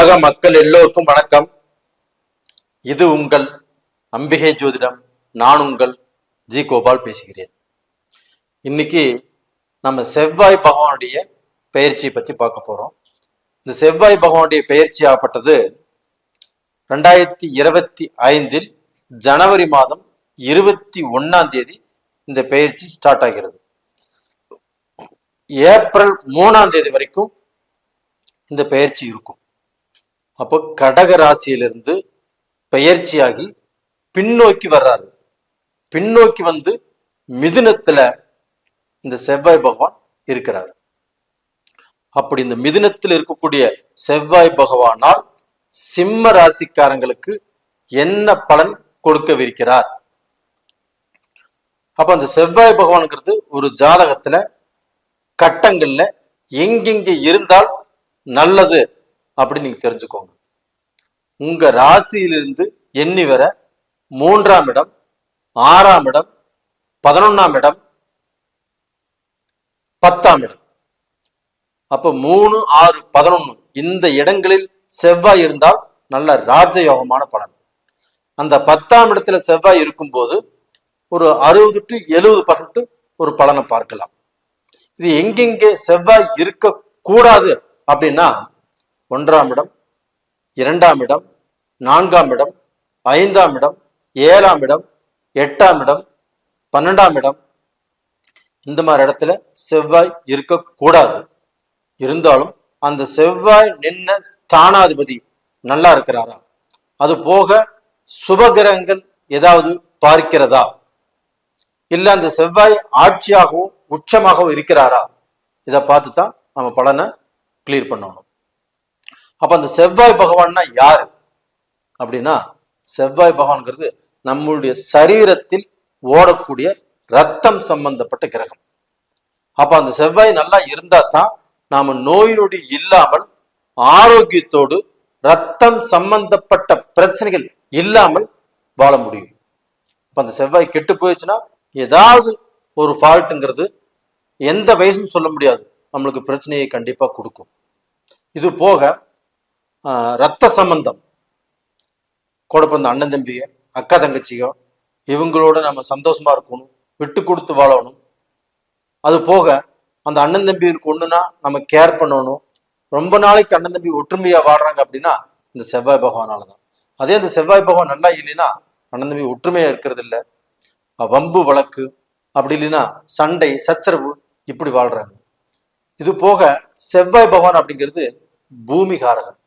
உலக மக்கள் எல்லோருக்கும் வணக்கம். இது உங்கள் அம்பிகை ஜோதிடம். நான் உங்கள் ஜி கோபால் பேசுகிறேன். இன்னைக்கு நம்ம செவ்வாய் பகவானுடைய பயிற்சியை பத்தி பார்க்க போறோம். இந்த செவ்வாய் பகவானுடைய பயிற்சி ஆகப்பட்டது ரெண்டாயிரத்தி இருபத்தி ஐந்தில் ஜனவரி மாதம் இருபத்தி ஒன்னாம் தேதி இந்த பயிற்சி ஸ்டார்ட் ஆகிறது. ஏப்ரல் மூணாம் தேதி வரைக்கும் இந்த பயிற்சி இருக்கும். அப்போ கடக ராசியிலிருந்து பெயர்ச்சியாகி பின்னோக்கி வர்றாரு. பின்னோக்கி வந்து மிதுனத்துல இந்த செவ்வாய் பகவான் இருக்கிறார். அப்படி இந்த மிதுனத்தில் இருக்கக்கூடிய செவ்வாய் பகவானால் சிம்ம ராசிக்காரங்களுக்கு என்ன பலன் கொடுக்கவிருக்கிறார்? அப்ப அந்த செவ்வாய் பகவான்ங்கிறது ஒரு ஜாதகத்துல கட்டங்கள்ல எங்கெங்க இருந்தால் நல்லது அப்படின்னு நீங்க தெரிஞ்சுக்கோங்க. உங்க ராசியிலிருந்து எண்ணி வர மூன்றாம் இடம் ஆறாம் இடம் பதினொன்னாம் இடம் பத்தாம் இடம். அப்ப மூணு ஆறு பதினொன்னு இந்த இடங்களில் செவ்வாய் இருந்தால் நல்ல ராஜயோகமான பலன். அந்த பத்தாம் இடத்துல செவ்வாய் இருக்கும்போது ஒரு அறுபது டு எழுபது பர்சன்ட் ஒரு பலனை பார்க்கலாம். இது எங்கெங்கே செவ்வாய் இருக்க கூடாது அப்படின்னா ஒன்றாம் இடம் இரண்டாம் இடம் நான்காம் இடம் ஐந்தாம் இடம் ஏழாம் இடம் எட்டாம் இடம் பன்னெண்டாம் இடம். இந்த மாதிரி இடத்துல செவ்வாய் இருக்கக்கூடாது. இருந்தாலும் அந்த செவ்வாய் நின்ன ஸ்தானாதிபதி நல்லா இருக்கிறாரா? அது போக சுபகிரகங்கள் ஏதாவது பார்க்கிறதா? இல்ல அந்த செவ்வாய் ஆட்சியாகவோ உச்சமாகவோ இருக்கிறாரா? இதை பார்த்து தான் நம்ம பலனை கிளியர் பண்ணணும். அப்ப அந்த செவ்வாய் பகவான்னா யாரு? அப்படின்னா செவ்வாய் பகவான்ங்கிறது நம்மளுடைய சரீரத்தில் ஓடக்கூடிய ரத்தம் சம்பந்தப்பட்ட கிரகம். அப்ப அந்த செவ்வாய் நல்லா இருந்தா தான் நாம நோய் நொடி இல்லாமல் ஆரோக்கியத்தோடு ரத்தம் சம்பந்தப்பட்ட பிரச்சனைகள் இல்லாமல் வாழ முடியும். இப்ப அந்த செவ்வாய் கெட்டு போயிடுச்சுன்னா ஏதாவது ஒரு ஃபால்ட்டுங்கிறது எந்த வயசுன்னு சொல்ல முடியாது. நம்மளுக்கு பிரச்சனையை கண்டிப்பா கொடுக்கும். இது போக ரத்த சம்பந்தம். கூட பிறந்த அண்ணன் தம்பியோ அக்கா தங்கச்சியோ இவங்களோட நம்ம சந்தோஷமா இருக்கணும் விட்டு கொடுத்து வாழணும். அது போக அந்த அண்ணன் தம்பிகளுக்கு ஒண்ணுனா நம்ம கேர் பண்ணணும். ரொம்ப நாளைக்கு அண்ணன் தம்பி ஒற்றுமையா வாழ்றாங்க அப்படின்னா இந்த செவ்வாய் பகவானால தான் அதே அந்த செவ்வாய் பகவான் நல்லா இல்லைன்னா அண்ணன் தம்பி ஒற்றுமையா இருக்கிறது இல்லை வம்பு வழக்கு அப்படி இல்லைன்னா சண்டை சச்சரவு இப்படி வாழ்றாங்க. இது போக செவ்வாய் பகவான் அப்படிங்கிறது பூமிகாரகன்.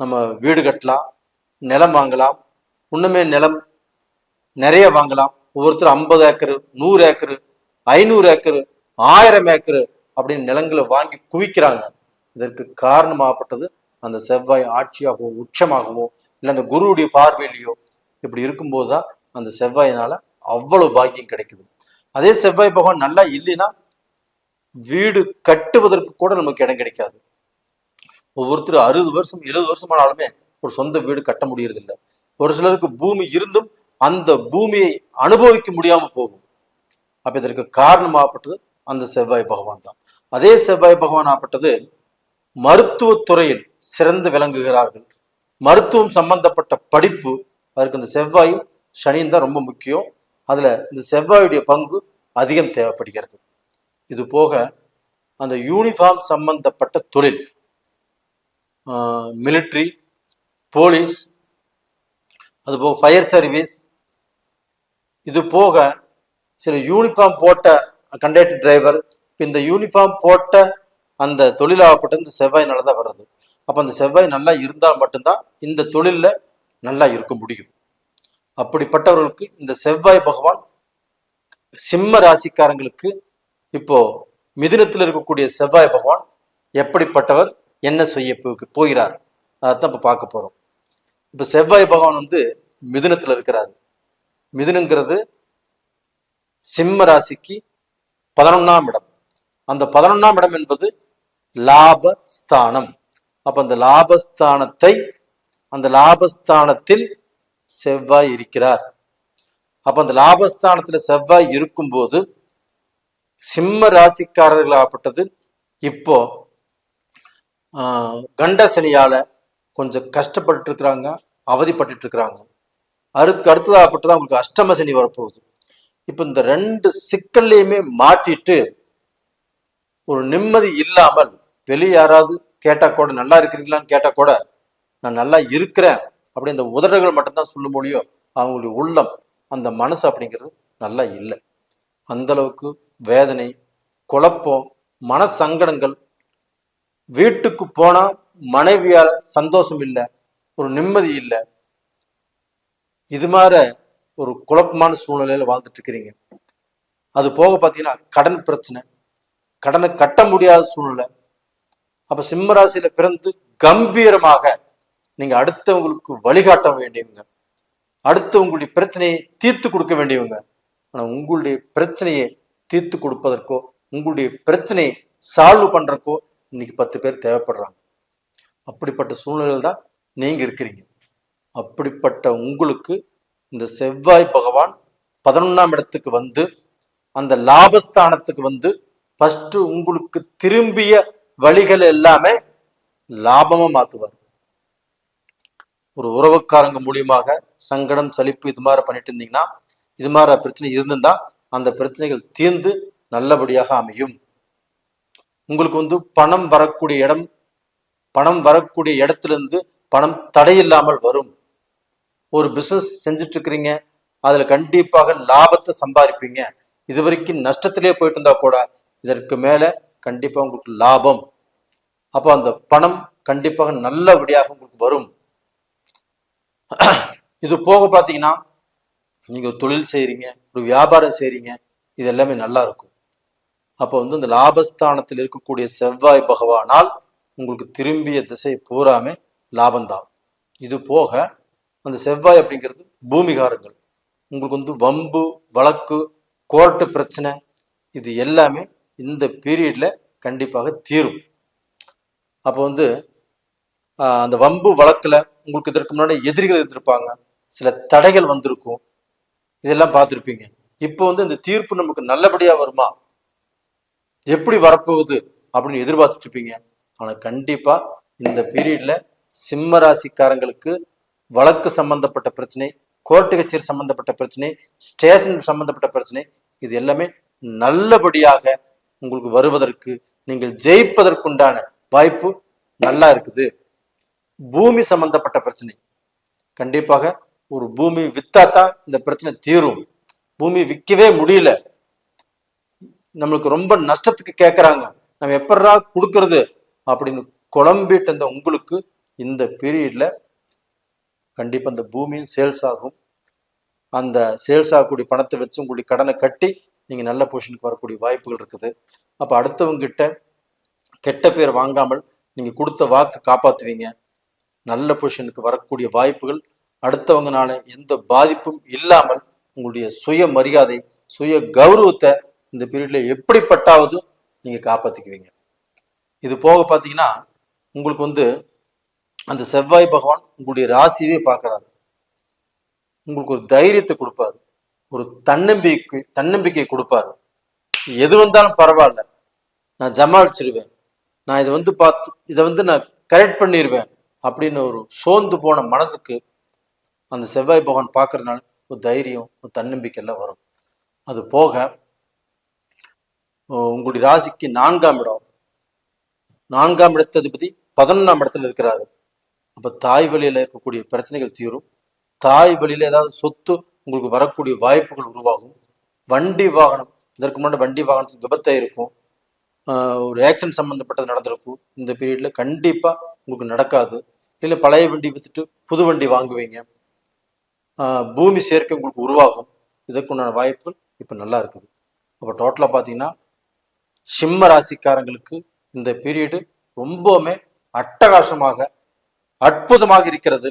நம்ம வீடு கட்டலாம் நிலம் வாங்கலாம். இன்னுமே நிலம் நிறைய வாங்கலாம். ஒவ்வொருத்தரும் ஐம்பது ஏக்கரு நூறு ஏக்கரு ஐநூறு ஏக்கரு ஆயிரம் ஏக்கரு அப்படின்னு நிலங்களை வாங்கி குவிக்கிறாங்க. இதற்கு காரணமாகப்பட்டது அந்த செவ்வாய் ஆட்சியாகவோ உச்சமாகவோ இல்லை அந்த குருவுடைய பார்வையிலையோ இப்படி இருக்கும்போது தான் அந்த செவ்வாயினால அவ்வளவு பாக்கியம் கிடைக்குது. அதே செவ்வாய் பகவான் நல்லா இல்லைன்னா வீடு கட்டுவதற்கு கூட நமக்கு இடம் கிடைக்காது. ஒவ்வொருத்தரும் அறுபது வருஷம் எழுபது வருஷம் ஆனாலுமே ஒரு சொந்த வீடு கட்ட முடியறது ஒரு சிலருக்கு பூமி இருந்தும் அந்த பூமியை அனுபவிக்க முடியாம போகும். அப்ப இதற்கு காரணமாகப்பட்டது அந்த செவ்வாய் பகவான் தான். அதே செவ்வாய் பகவான் ஆப்பட்டது மருத்துவத்துறையில் சிறந்து விளங்குகிறார்கள். மருத்துவம் சம்பந்தப்பட்ட படிப்பு அதற்கு இந்த செவ்வாயும் சனியும் தான் ரொம்ப முக்கியம். அதுல இந்த செவ்வாயுடைய பங்கு அதிகம் தேவைப்படுகிறது. இது போக அந்த யூனிஃபார்ம் சம்பந்தப்பட்ட தொழில் மிலிட்ரி போலீஸ் அது போக ஃபயர் சர்வீஸ் இது போக சில யூனிஃபார்ம் போட்ட கண்டக்டர் டிரைவர் இந்த யூனிஃபார்ம் போட்ட அந்த தொழிலாகப்பட்ட இந்த செவ்வாய்னால தான் வர்றது. அப்போ அந்த செவ்வாய் நல்லா இருந்தால் மட்டும்தான் இந்த தொழிலில் நல்லா இருக்க முடியும். அப்படிப்பட்டவர்களுக்கு இந்த செவ்வாய் பகவான் சிம்ம ராசிக்காரங்களுக்கு இப்போ மிதுனத்தில் இருக்கக்கூடிய செவ்வாய் பகவான் எப்படிப்பட்டவர் என்ன செய்ய போகிறார்? அதைத்தான் இப்போ பார்க்க போகிறோம் இப்போ செவ்வாய் பகவான் வந்து மிதுனத்தில் இருக்கிறாரு. மிதுனுங்கிறது சிம்ம ராசிக்கு பதினொன்னாம் இடம். அந்த பதினொன்னாம் இடம் என்பது லாபஸ்தானம். அப்ப அந்த லாபஸ்தானத்தை அந்த லாபஸ்தானத்தில் செவ்வாய் இருக்கிறார். அப்ப அந்த லாபஸ்தானத்துல செவ்வாய் இருக்கும்போது சிம்ம ராசிக்காரர்களாகப்பட்டது இப்போ ஆஹ் கண்ட சனியால கொஞ்சம் கஷ்டப்பட்டு இருக்கிறாங்க அவதிப்பட்டு இருக்கிறாங்க அடுத்து அடுத்ததாகப்பட்டு தான் உங்களுக்கு அஷ்டம சனி வரப்போகுது. இப்போ இந்த ரெண்டு சிக்கல்லையுமே மாட்டிட்டு ஒரு நிம்மதி இல்லாமல் வெளியே யாராவது கேட்டால் கூட நல்லா இருக்கிறீங்களான்னு கேட்டால் கூட நான் நல்லா இருக்கிறேன் அப்படி இந்த உதடுகள் மட்டும்தான் சொல்ல முடியும். அவங்களுடைய உள்ளம் அந்த மனசு அப்படிங்கிறது நல்லா இல்லை. அந்த அளவுக்கு வேதனை குழப்பம் மன சங்கடங்கள் வீட்டுக்கு போனால் மனைவியால் சந்தோஷம் இல்லை ஒரு நிம்மதி இல்லை. இது மாதிரி ஒரு குழப்பமான சூழ்நிலையில வாழ்ந்துட்டு இருக்கிறீங்க. அது போக பார்த்தீங்கன்னா கடன் பிரச்சனை. கடனை கட்ட முடியாத சூழ்நிலை. அப்ப சிம்மராசியில் பிறந்து கம்பீரமாக நீங்க அடுத்தவங்களுக்கு வழிகாட்ட வேண்டியவங்க. அடுத்தவங்களுடைய பிரச்சனையை தீர்த்து கொடுக்க வேண்டியவங்க. ஆனா உங்களுடைய பிரச்சனையை தீர்த்து கொடுப்பதற்கோ உங்களுடைய பிரச்சனையை சால்வ் பண்றதுக்கோ இன்னைக்கு பத்து பேர் தேவைப்படுறாங்க. அப்படிப்பட்ட சூழ்நிலையில் தான் நீங்க இருக்கிறீங்க. அப்படிப்பட்ட உங்களுக்கு இந்த செவ்வாய் பகவான் பதினொன்றாம் இடத்துக்கு வந்து அந்த லாபஸ்தானத்துக்கு வந்து ஃபஸ்ட்டு உங்களுக்கு திரும்பிய வழிகள் எல்லாமே லாபமா மாத்துவார். ஒரு உறவுக்காரங்க மூலியமாக சங்கடம் சலிப்பு இது மாதிரி பண்ணிட்டு இருந்தீங்கன்னா இது மாதிரி பிரச்சனை இருந்திருந்தா அந்த பிரச்சனைகள் தீர்ந்து நல்லபடியாக அமையும். உங்களுக்கு வந்து பணம் வரக்கூடிய இடம் பணம் வரக்கூடிய இடத்துல இருந்து பணம் தடையில்லாமல் வரும். ஒரு பிஸ்னஸ் செஞ்சுட்டு இருக்கிறீங்க அதில் கண்டிப்பாக லாபத்தை சம்பாதிப்பீங்க. இது வரைக்கும் நஷ்டத்திலே போயிட்டு இருந்தா கூட இதற்கு மேலே கண்டிப்பாக உங்களுக்கு லாபம். அப்போ அந்த பணம் கண்டிப்பாக நல்லபடியாக உங்களுக்கு வரும். இது போக பார்த்தீங்கன்னா நீங்கள் ஒரு தொழில் செய்கிறீங்க ஒரு வியாபாரம் செய்கிறீங்க இது எல்லாமே நல்லா இருக்கும். அப்போ வந்து இந்த லாபஸ்தானத்தில் இருக்கக்கூடிய செவ்வாய் பகவானால் உங்களுக்கு திரும்பிய திசை பூராமே லாபந்தான் இது போக அந்த செவ்வாய் அப்படிங்கிறது பூமிகாரங்கள். உங்களுக்கு வந்து வம்பு வழக்கு கோர்ட்டு பிரச்சனை இது எல்லாமே இந்த பீரியடில் கண்டிப்பாக தீரும். அப்போ வந்து அந்த வம்பு வழக்கில் உங்களுக்கு இதற்கு முன்னாடி எதிரிகள் இருந்திருப்பாங்க. சில தடைகள் வந்திருக்கும். இதெல்லாம் பார்த்துருப்பீங்க. இப்போ வந்து இந்த தீர்ப்பு நமக்கு நல்லபடியாக வருமா? எப்படி வரப்போகுது அப்படின்னு எதிர்பார்த்துட்டு இருப்பீங்க. ஆனா கண்டிப்பா இந்த பீரியட்ல சிம்ம ராசிக்காரங்களுக்கு வழக்கு சம்பந்தப்பட்ட பிரச்சனை கோர்ட்டு கச்சேரி சம்பந்தப்பட்ட பிரச்சனை ஸ்டேஷன் சம்பந்தப்பட்ட பிரச்சனை இது எல்லாமே நல்லபடியாக உங்களுக்கு வருவதற்கு நீங்கள் ஜெயிப்பதற்குண்டான வாய்ப்பு நல்லா இருக்குது. பூமி சம்பந்தப்பட்ட பிரச்சனை. கண்டிப்பாக ஒரு பூமி வித்தாதான் இந்த பிரச்சனை தீரும். பூமி விற்கவே முடியல. நம்மளுக்கு ரொம்ப நஷ்டத்துக்கு கேட்கறாங்க நம்ம எப்படா கொடுக்கறது? அப்படின்னு குழம்பிட்டு இருந்த உங்களுக்கு இந்த பீரியட்ல கண்டிப்பா இந்த பூமியும் சேல்ஸ் ஆகும். அந்த சேல்ஸ் ஆகக்கூடிய பணத்தை வச்சு உங்களுடைய கடனை கட்டி நீங்க நல்ல பொசிஷனுக்கு வரக்கூடிய வாய்ப்புகள் இருக்குது. அப்ப அடுத்தவங்க கிட்ட கெட்ட பேர் வாங்காமல் நீங்க கொடுத்த வாக்கு காப்பாத்துவீங்க. நல்ல பொசிஷனுக்கு வரக்கூடிய வாய்ப்புகள். அடுத்தவங்கனால எந்த பாதிப்பும் இல்லாமல் உங்களுடைய சுய மரியாதை சுய கௌரவத்தை இந்த பீரியட்ல எப்படிப்பட்டாவது நீங்க காப்பாத்திக்குவீங்க. இது போக பார்த்தீங்கன்னா உங்களுக்கு வந்து அந்த செவ்வாய் பகவான் உங்களுடைய ராசியவே பார்க்குறாரு. உங்களுக்கு ஒரு தைரியத்தை கொடுப்பாரு. ஒரு தன்னம்பிக்கை தன்னம்பிக்கை கொடுப்பாரு. எது வந்தாலும் பரவாயில்ல. நான் ஜமாளிச்சிருவேன் நான் இதை வந்து பார்த்து இதை வந்து நான் கரெக்ட் பண்ணிடுவேன் அப்படின்னு ஒரு சோர்ந்து போன மனசுக்கு அந்த செவ்வாய் பகவான் பார்க்கறதுனால ஒரு தைரியம் ஒரு தன்னம்பிக்கை எல்லாம் வரும். அது போக உங்களுடைய ராசிக்கு நான்காம் இடம். நான்காம் இடத்ததிபதி பதினொன்றாம் இடத்துல இருக்கிறாரு. அப்ப தாய் வழியில இருக்கக்கூடிய பிரச்சனைகள் தீரும். தாய் வழியில ஏதாவது சொத்து உங்களுக்கு வரக்கூடிய வாய்ப்புகள் உருவாகும். வண்டி வாகனம் இதற்கு முன்னாடி வண்டி வாகனத்துக்கு விபத்தா இருக்கும். ஆஹ் ஒரு ஆக்சிடென்ட் சம்பந்தப்பட்டது நடந்திருக்கும். இந்த பீரியட்ல கண்டிப்பா உங்களுக்கு நடக்காது. இல்லை பழைய வண்டி வித்துட்டு புது வண்டி வாங்குவீங்க. ஆஹ் பூமி சேர்க்கை உங்களுக்கு உருவாகும். இதற்குண்டான வாய்ப்புகள் இப்போ நல்லா இருக்குது. அப்போ டோட்டலாக பார்த்தீங்கன்னா சிம்ம ராசிக்காரங்களுக்கு இந்த பீரியடு ரொம்பவுமே அட்டகாசமாக அற்புதமாக இருக்கிறது.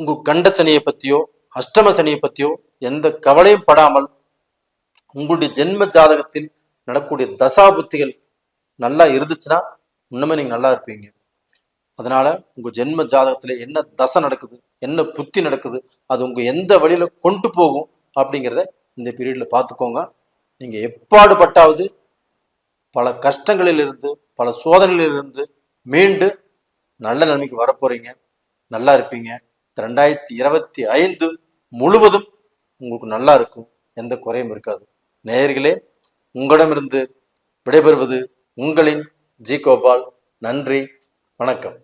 உங்க கண்ட சனியை பத்தியோ அஷ்டம சனியை பத்தியோ எந்த கவலையும் படாமல் உங்களுடைய ஜென்ம ஜாதகத்தில் நடக்கக்கூடிய தசா புத்திகள் நல்லா இருந்துச்சுன்னா இன்னுமே நீங்க நல்லா இருப்பீங்க. அதனால உங்க ஜென்ம ஜாதகத்துல என்ன தசை நடக்குது என்ன புத்தி நடக்குது அது உங்க எந்த வழியில கொண்டு போகும் அப்படிங்கிறத இந்த பீரியட்ல பார்த்துக்கோங்க. நீங்க எப்பாடு பட்டாவது பல கஷ்டங்களிலிருந்து பல சோதனைகளிலிருந்து மீண்டு நல்ல நிலைமைக்கு வரப்போறீங்க. நல்லா இருப்பீங்க. ரெண்டாயிரத்தி இருபத்தி ஐந்து முழுவதும் உங்களுக்கு நல்லா இருக்கும். எந்த குறையும் இருக்காது. நேயர்களே உங்களிடமிருந்து விடைபெறுவது உங்களின் ஜி கோபால். நன்றி. வணக்கம்.